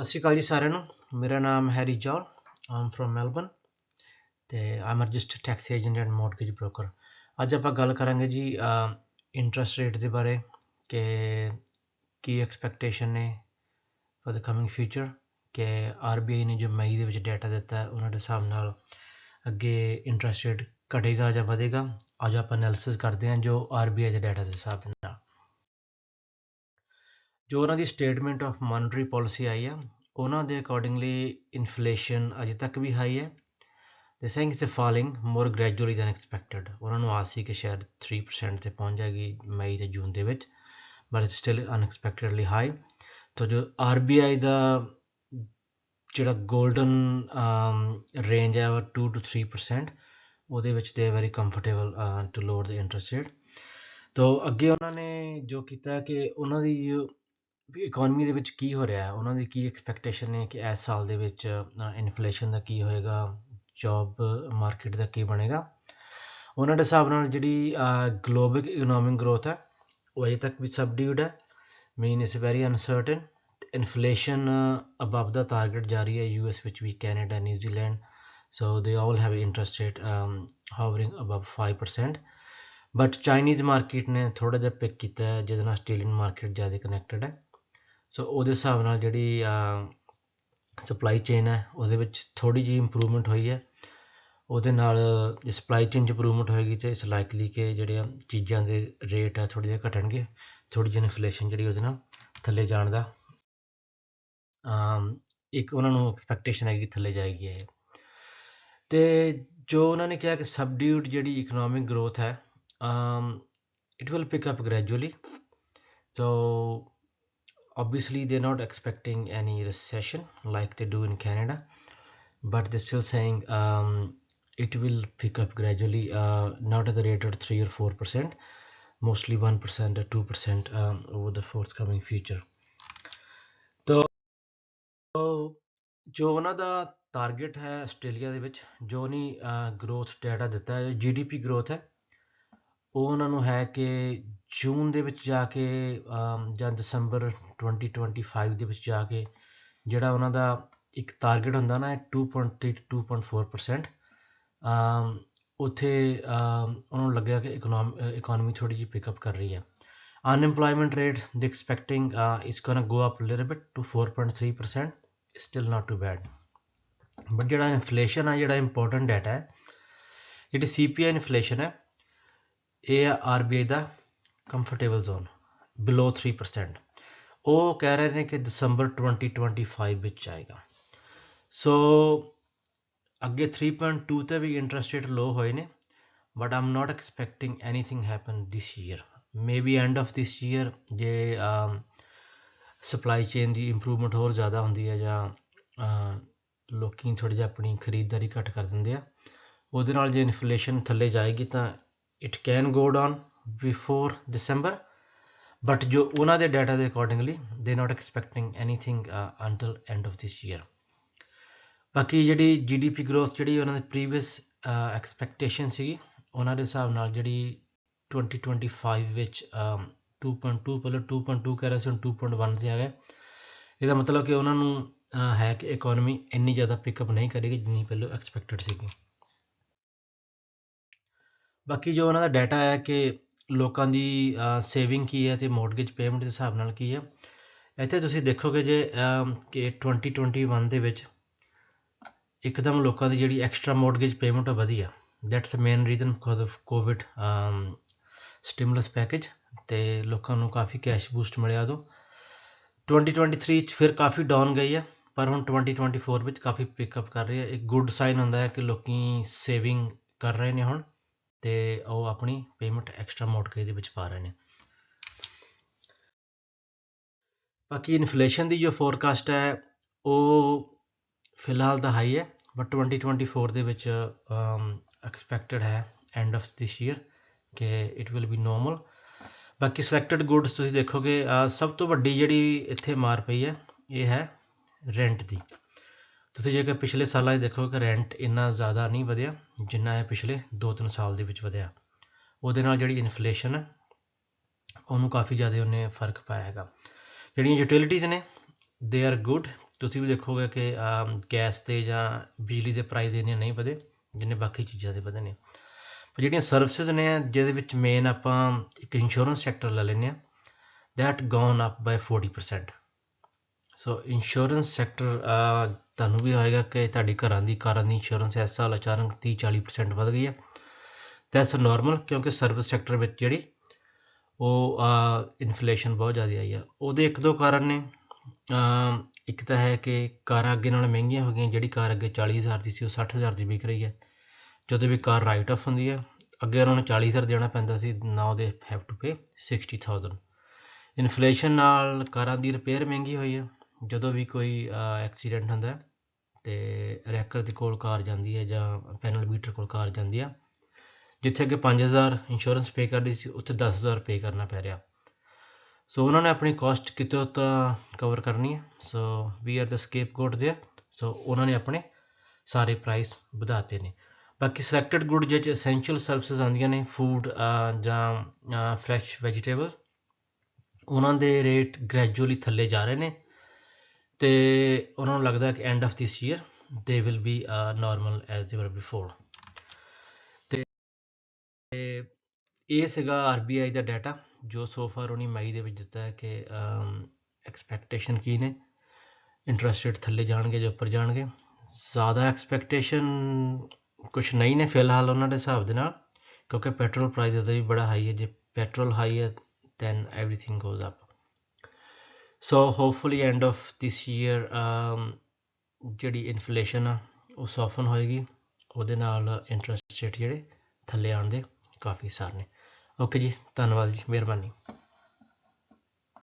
ਸਤਿ ਸ਼੍ਰੀ ਅਕਾਲ ਜੀ ਸਾਰਿਆਂ ਨੂੰ। ਮੇਰਾ ਨਾਮ ਹੈਰੀ ਰਿਜੌਲ ਆਮ ਫਰੋਮ ਮੈਲਬਨ ਤੇ I'm registered tax agent and mortgage broker ਅੱਜ ਆਪਾਂ ਗੱਲ ਕਰਾਂਗੇ ਜੀ ਇੰਟਰਸਟ ਰੇਟ ਦੇ ਬਾਰੇ ਕਿ ਕੀ ਐਕਸਪੈਕਟੇਸ਼ਨ ਨੇ ਫॉर द ਕਮਿੰਗ ਫਿਊਚਰ ਕਿ ਆਰਬੀਆਈ ਨੇ ਜੋ ਮਈ ਦੇ ਵਿੱਚ ਡਾਟਾ ਦਿੱਤਾ ਉਹਨਾਂ ਦੇ ਹਿਸਾਬ ਨਾਲ ਅੱਗੇ ਇੰਟਰਸਟ ਰੇਟ ਘਟੇਗਾ ਜਾਂ ਵਧੇਗਾ। ਅੱਜ ਆਪਾਂ ਐਨਾਲਿਸਿਸ ਕਰਦੇ ਹਾਂ ਜੋ ਆਰਬੀਆਈ ਦੇ ਡਾਟਾ ਦੇ ਹਿਸਾਬ ਦੇ ਜੋ ਉਹਨਾਂ ਦੀ ਸਟੇਟਮੈਂਟ ਆਫ ਮੋਨਟਰੀ ਪਾਲਿਸੀ ਆਈ ਆ, ਉਹਨਾਂ ਦੇ ਅਕੋਰਡਿੰਗਲੀ ਇਨਫਲੇਸ਼ਨ ਅਜੇ ਤੱਕ ਵੀ ਹਾਈ ਹੈ they saying it's falling more gradually than expected ਉਹਨਾਂ ਨੂੰ ਆਸ ਸੀ ਕਿ ਸ਼ਾਇਦ 3% ਤੇ ਪਹੁੰਚ ਜਾਏਗੀ ਮਈ ਤੇ ਜੂਨ ਦੇ ਵਿੱਚ but it's still unexpectedly high ਤਾਂ ਜੋ ਆਰਬੀਆਈ ਦਾ ਜਿਹੜਾ 골ਡਨ ਰੇਂਜ ਹੈ ਉਹ 2 ਟੂ 3% ਉਹਦੇ ਵਿੱਚ they very comfortable to lower the interest rate ਤਾਂ ਅੱਗੇ ਉਹਨਾਂ ਨੇ ਜੋ ਕੀਤਾ ਕਿ ਉਹਨਾਂ ਦੀ ਵੀ ਇਕਨੋਮੀ ਦੇ ਵਿੱਚ ਕੀ ਹੋ ਰਿਹਾ ਉਹਨਾਂ ਦੀ ਕੀ ਐਕਸਪੈਕਟੇਸ਼ਨ ਨੇ ਕਿ ਇਸ ਸਾਲ ਦੇ ਵਿੱਚ ਇਨਫਲੇਸ਼ਨ ਦਾ ਕੀ ਹੋਏਗਾ? ਜੌਬ ਮਾਰਕੀਟ ਦਾ ਕੀ ਬਣੇਗਾ? ਉਹਨਾਂ ਦੇ ਹਿਸਾਬ ਨਾਲ ਜਿਹੜੀ ਗਲੋਬਲ ਇਕਨੋਮਿਕ ਗਰੋਥ ਹੈ, ਉਹ ਅਜੇ ਤੱਕ ਵੀ ਸਬਡਿਊਡ ਹੈ। Mean is very uncertain inflation above the target ਜਾਰੀ ਹੈ ਯੂਐਸ ਵਿੱਚ ਵੀ Canada New Zealand so they all have interest rate hovering above 5% but Chinese market ਨੇ ਥੋੜਾ ਜਿਹਾ ਪਿਕ ਕੀਤਾ ਹੈ, ਜਿਹਦੇ ਨਾਲ ਆਸਟ੍ਰੇਲੀਅਨ ਮਾਰਕੀਟ ਜ਼ਿਆਦਾ ਕਨੈਕਟਡ ਹੈ। ਸੋ ਉਹਦੇ ਹਿਸਾਬ ਨਾਲ ਜਿਹੜੀ ਸਪਲਾਈ ਚੇਨ ਹੈ, ਉਹਦੇ ਵਿੱਚ ਥੋੜੀ ਜਿਹੀ ਇੰਪਰੂਵਮੈਂਟ ਹੋਈ ਹੈ। ਉਹਦੇ ਨਾਲ ਜੇ ਸਪਲਾਈ ਚੇਨ 'ਚ ਇੰਪਰੂਵਮੈਂਟ ਹੋਏਗੀ ਤੇ ਇਸ ਲਾਈਕਲੀ ਕਿ ਜਿਹੜੇ ਚੀਜ਼ਾਂ ਦੇ ਰੇਟ ਆ ਥੋੜੇ ਜਿਹਾ ਘਟਣਗੇ ਥੋੜੀ ਜਿਹੀ ਇਨਫਲੇਸ਼ਨ ਜਿਹੜੀ ਉਹਦੇ ਨਾਲ ਥੱਲੇ ਜਾਣ ਦਾ। ਇੱਕ ਉਹਨਾਂ ਨੂੰ ਐਕਸਪੈਕਟੇਸ਼ਨ ਹੈਗੀ ਥੱਲੇ ਜਾਏਗੀ ਇਹ। ਤੇ ਜੋ ਉਹਨਾਂ ਨੇ ਕਿਹਾ ਕਿ ਸਬਡਿਊਡ ਜਿਹੜੀ ਇਕਨੋਮਿਕ ਗਰੋਥ ਹੈ it will pick up gradually so obviously they're not expecting any recession like they do in canada but they're still saying um, it will pick up gradually uh, not at the rate of 3 or 4 percent mostly 1 percent or 2 percent um, over the forthcoming future तो ਜੋ ਉਹਨਾਂ ਦਾ target ਹੈ Australia ਦੇ ਵਿੱਚ ਜੋ ਨਹੀਂ growth data ਦਿੱਤਾ ਹੈ ਜੀਡੀਪੀ ਗਰੋਥ ਹੈ ਉਹ ਉਹਨਾਂ ਨੂੰ ਹੈ ਕਿ ਜੂਨ ਦੇ ਵਿੱਚ ਜਾ ਕੇ ਜਾਂ ਦਸੰਬਰ 2025 ਦੇ ਵਿੱਚ ਜਾ ਕੇ ਜਿਹੜਾ ਉਹਨਾਂ ਦਾ ਇੱਕ ਟਾਰਗੇਟ ਹੁੰਦਾ ਨਾ 2.3 2.4% ਉੱਥੇ ਉਹਨਾਂ ਨੂੰ ਲੱਗਿਆ ਕਿ ਇਕਨੋਮੀ ਥੋੜੀ ਜਿਹੀ ਪਿਕਅਪ ਕਰ ਰਹੀ ਹੈ। Unemployment rate they expecting it's gonna go up little bit to 4.3% still not too bad but ਜਿਹੜਾ ਇਨਫਲੇਸ਼ਨ ਆ, ਜਿਹੜਾ ਇੰਪੋਰਟੈਂਟ ਡਾਟਾ ਹੈ, ਜਿਹੜੀ ਸੀਪੀਆਈ ਇਨਫਲੇਸ਼ਨ ਹੈ ਇਹ ਆ ਆਰਬੀਆਈ ਦਾ ਕੰਫਰਟੇਬਲ ਜ਼ੋਨ ਬਿਲੋ 3% ਉਹ ਕਹਿ ਰਹੇ ਨੇ ਕਿ ਦਸੰਬਰ 2025 ਵਿੱਚ ਆਏਗਾ। ਸੋ ਅੱਗੇ 3.2 ਤੇ ਵੀ ਇੰਟਰਸਟ ਰੇਟ ਲੋ ਹੋਏ ਨੇ but I'm not expecting anything happen this year maybe end of this year ਜੇ um, ਸਪਲਾਈ ਚੇਨ ਦੀ ਇੰਪਰੂਵਮੈਂਟ ਹੋਰ ਜ਼ਿਆਦਾ ਹੁੰਦੀ ਹੈ ਜਾਂ ਲੋਕੀ ਥੋੜੀ ਜਿਹਾ ਆਪਣੀ ਖਰੀਦਦਾਰੀ ਘੱਟ ਕਰ ਦਿੰਦੇ ਆ, ਉਹਦੇ ਨਾਲ ਜੇ ਇਨਫਲੇਸ਼ਨ ਥੱਲੇ ਜਾਏਗੀ ਤਾਂ it can go down before December but ਜੋ ਉਹਨਾਂ ਦੇ ਡਾਟਾ ਦੇ accordingly they not expecting anything until end of this year ਬਾਕੀ ਜਿਹੜੀ ਜੀਡੀਪੀ ਗਰੋਥ ਜਿਹੜੀ ਉਹਨਾਂ ਦੀ ਪ੍ਰੀਵੀਅਸ ਐਕਸਪੈਕਟੇਸ਼ਨ ਸੀਗੀ, ਉਹਨਾਂ ਦੇ ਹਿਸਾਬ ਨਾਲ ਜਿਹੜੀ 2025 ਵਿੱਚ um, 2.2 ਪਹਿਲਾਂ 2.2 ਕਹਿ ਰਹੇ ਸੀ, ਹੁਣ 2.1 ਤੇ ਆ ਗਿਆ। ਇਹਦਾ ਮਤਲਬ ਕਿ ਉਹਨਾਂ ਨੂੰ ਹੈ ਕਿ ਇਕਨੋਮੀ ਇੰਨੀ ਜ਼ਿਆਦਾ ਪਿਕਅਪ ਨਹੀਂ ਕਰੇਗੀ ਜਿੰਨੀ ਪਹਿਲਾਂ ਐਕਸਪੈਕਟਡ ਸੀਗੀ। ਬਾਕੀ ਜੋ ਉਹਨਾਂ ਦਾ ਡਾਟਾ ਹੈ ਕਿ ਲੋਕਾਂ ਦੀ ਸੇਵਿੰਗ ਕੀ ਹੈ ਤੇ ਮੌਰਗੇਜ ਪੇਮੈਂਟ ਦੇ ਹਿਸਾਬ ਨਾਲ ਕੀ ਹੈ, ਇੱਥੇ ਤੁਸੀਂ ਦੇਖੋਗੇ ਜੇ ਕਿ 2021 ਦੇ ਵਿੱਚ ਇੱਕਦਮ ਲੋਕਾਂ ਦੀ ਜਿਹੜੀ ਐਕਸਟਰਾ ਮੌਰਗੇਜ ਪੇਮੈਂਟ ਉਹ ਵਧੀ ਆ। That's the main reason because of covid stimulus package ਤੇ ਲੋਕਾਂ ਨੂੰ ਕਾਫੀ ਕੈਸ਼ ਬੂਸਟ ਮਿਲਿਆ ਉਦੋਂ। 2023 ਚ ਫਿਰ ਕਾਫੀ ਡਾਊਨ ਗਈ ਆ, ਪਰ ਹੁਣ 2024 ਵਿੱਚ ਕਾਫੀ ਪਿਕਅਪ ਕਰ ਰਹੀ ਹੈ ਇੱਕ ਗੁੱਡ ਸਾਈਨ ਹੁੰਦਾ ਹੈ ਕਿ ਲੋਕੀ ਸੇਵਿੰਗ ਕਰ ਰਹੇ ਨੇ ਹੁਣ। ਤੇ ਉਹ ਆਪਣੀ ਪੇਮੈਂਟ ਐਕਸਟਰਾ ਮੌਰਗੇਜ ਦੇ ਵਿੱਚ ਪਾ ਰਹੇ ਨੇ। ਬਾਕੀ ਇਨਫਲੇਸ਼ਨ ਦੀ ਜੋ ਫੋਰਕਾਸਟ ਹੈ, ਉਹ ਫਿਲਹਾਲ ਤਾਂ ਹਾਈ ਹੈ ਬਟ 2024 ਦੇ ਵਿੱਚ ਐਕਸਪੈਕਟਡ ਹੈ ਐਂਡ ਆਫ ਦਿਸ ਈਅਰ ਕਿ ਇਟ ਵਿਲ ਬੀ ਨੋਰਮਲ ਬਾਕੀ ਸਿਲੈਕਟਡ ਗੁੱਡਸ ਤੁਸੀਂ ਦੇਖੋਗੇ ਸਭ ਤੋਂ ਵੱਡੀ ਜਿਹੜੀ ਇੱਥੇ ਮਾਰ ਪਈ ਹੈ, ਇਹ ਹੈ ਰੈਂਟ ਦੀ। ਤੁਸੀਂ ਜੇਕਰ ਪਿਛਲੇ ਸਾਲਾਂ 'ਚ ਦੇਖੋ ਕਿ ਰੈਂਟ ਇੰਨਾ ਜ਼ਿਆਦਾ ਨਹੀਂ ਵਧਿਆ, ਜਿੰਨਾ ਇਹ ਪਿਛਲੇ 2-3 ਸਾਲ ਦੇ ਵਿੱਚ ਵਧਿਆ। ਉਹਦੇ ਨਾਲ ਜਿਹੜੀ ਇਨਫਲੇਸ਼ਨ ਹੈ, ਉਹਨੂੰ ਕਾਫੀ ਜ਼ਿਆਦਾ ਉਹਨੇ ਫ਼ਰਕ ਪਾਇਆ ਹੈਗਾ। ਜਿਹੜੀਆਂ ਯੂਟਿਲਿਟੀਜ਼ ਨੇ ਦੇ ਆਰ ਗੁੱਡ ਤੁਸੀਂ ਵੀ ਦੇਖੋਗੇ ਕਿ ਗੈਸ ਤੇ ਜਾਂ ਬਿਜਲੀ ਦੇ ਪ੍ਰਾਈਸ ਇੰਨੇ ਨਹੀਂ ਵਧੇ, ਜਿੰਨੇ ਬਾਕੀ ਚੀਜ਼ਾਂ ਦੇ ਵਧੇ ਨੇ। ਪਰ ਜਿਹੜੀਆਂ ਸਰਵਿਸਿਜ਼ ਨੇ, ਜਿਹਦੇ ਵਿੱਚ ਮੇਨ ਆਪਾਂ ਇੱਕ ਇੰਸ਼ੋਰੈਂਸ ਸੈਕਟਰ ਲੈ ਲੈਂਦੇ ਹਾਂ that gone up by 40% so insurance sector ਤੁਹਾਨੂੰ ਵੀ ਹੋਏਗਾ ਕਿ ਤੁਹਾਡੀ ਘਰਾਂ ਦੀ ਕਾਰਾਂ ਦੀ ਇੰਸ਼ੋਰੈਂਸ ਇਸ ਸਾਲ ਅਚਾਨਕ 30 40% ਵਧ ਗਈ ਹੈ। ਦੈਟਸ ਨਾਰਮਲ ਕਿਉਂਕਿ ਸਰਵਿਸ ਸੈਕਟਰ ਵਿੱਚ ਜਿਹੜੀ ਉਹ ਇਨਫਲੇਸ਼ਨ ਬਹੁਤ ਜ਼ਿਆਦਾ ਆਈ ਆ ਉਹਦੇ ਇੱਕ ਦੋ ਕਾਰਨ ਨੇ। ਇੱਕ ਤਾਂ ਹੈ ਕਿ ਕਾਰਾਂ ਅੱਗੇ ਨਾਲ ਮਹਿੰਗੀਆਂ ਹੋ ਗਈਆਂ। ਜਿਹੜੀ ਕਾਰ ਅੱਗੇ 40000 ਦੀ ਸੀ, ਉਹ 60000 ਦੀ ਵਿਕ ਰਹੀ ਹੈ। ਜਦੋਂ ਵੀ ਕਾਰ ਰਾਈਟ ਆਫ ਹੁੰਦੀ ਹੈ, ਅੱਗੇ ਉਹਨਾਂ ਨੂੰ 40000 ਦੇਣਾ ਪੈਂਦਾ ਸੀ। ਨਾਓ they have to pay 60000 inflation ਨਾਲ ਕਾਰਾਂ ਦੀ ਰਿਪੇਅਰ ਮਹਿੰਗੀ ਹੋਈ ਹੈ। ਜਦੋਂ ਵੀ ਕੋਈ ਐਕਸੀਡੈਂਟ ਹੁੰਦਾ ਹੈ ਰੈਕਰ ਦੇ ਕੋਲ ਕਾਰ ਜਾਂਦੀ ਹੈ ਜਾਂ ਪੈਨਲ ਮੀਟਰ ਕੋਲ ਕਾਰ ਜਾਂਦੀ ਆ, ਜਿੱਥੇ ਅੱਗੇ 5000 ਇੰਸ਼ੋਰੈਂਸ ਪੇ ਕਰਦੀ ਸੀ, ਉੱਥੇ 10000 ਪੇ ਕਰਨਾ ਪੈ ਰਿਹਾ। ਸੋ ਉਹਨਾਂ ਨੇ ਆਪਣੀ ਕਾਸਟ ਕਿਤੋਂ ਤਾਂ ਕਵਰ ਕਰਨੀ ਹੈ so we are the scapegoat ਦੇ ਸੋ ਉਹਨਾਂ ਨੇ ਆਪਣੇ ਸਾਰੇ ਪ੍ਰਾਈਸ ਵਧਾਤੇ ਨੇ। ਬਾਕੀ ਸਿਲੈਕਟਡ ਗੁੱਡ ਜਿਹੇ 'ਚ ਐਸੈਂਸ਼ੀਅਲ ਸਰਵਿਸਿਜ਼ ਆਉਂਦੀਆਂ ਨੇ ਫੂਡ ਜਾਂ ਫਰੈਸ਼ ਵੈਜੀਟੇਬਲ ਉਹਨਾਂ ਦੇ ਰੇਟ ਗ੍ਰੈਜੂਅਲੀ ਥੱਲੇ ਜਾ ਰਹੇ ਨੇ। ਤੇ ਉਹਨਾਂ ਨੂੰ ਲੱਗਦਾ ਕਿ end of this year they will be normal as they were before ਤੇ ਇਹ ਸੀਗਾ ਆਰਬੀਆਈ ਦਾ ਡਾਟਾ ਜੋ ਸੋ ਫਾਰ ਉਹਨੇ ਮਈ ਦੇ ਵਿੱਚ ਦਿੱਤਾ ਹੈ ਕਿ ਐਕਸਪੈਕਟੇਸ਼ਨ ਕੀ ਨੇ। ਇੰਟਰਸਟ ਰੇਟ ਥੱਲੇ ਜਾਣਗੇ ਜਾਂ ਉੱਪਰ ਜਾਣਗੇ। ਜ਼ਿਆਦਾ ਐਕਸਪੈਕਟੇਸ਼ਨ ਕੁਝ ਨਹੀਂ ਨੇ ਫਿਲਹਾਲ ਉਹਨਾਂ ਦੇ ਹਿਸਾਬ ਦੇ ਨਾਲ, ਕਿਉਂਕਿ ਪੈਟਰੋਲ ਪ੍ਰਾਈਸ ਦਾ ਵੀ ਬੜਾ ਹਾਈ ਹੈ। ਜੇ ਪੈਟਰੋਲ ਹਾਈ ਹੈ then everything goes up so hopefully end of this year um, ਜਿਹੜੀ ਇਨਫਲੇਸ਼ਨ ਆ, ਉਹ ਸੌਫਨ ਹੋਏਗੀ। ਉਹਦੇ ਨਾਲ ਇੰਟਰਸਟ ਰੇਟ ਜਿਹੜੇ ਥੱਲੇ ਆਉਣ ਦੇ ਕਾਫੀ ਸਾਰ ਨੇ। ਓਕੇ ਜੀ, ਧੰਨਵਾਦ ਜੀ, ਮਿਹਰਬਾਨੀ।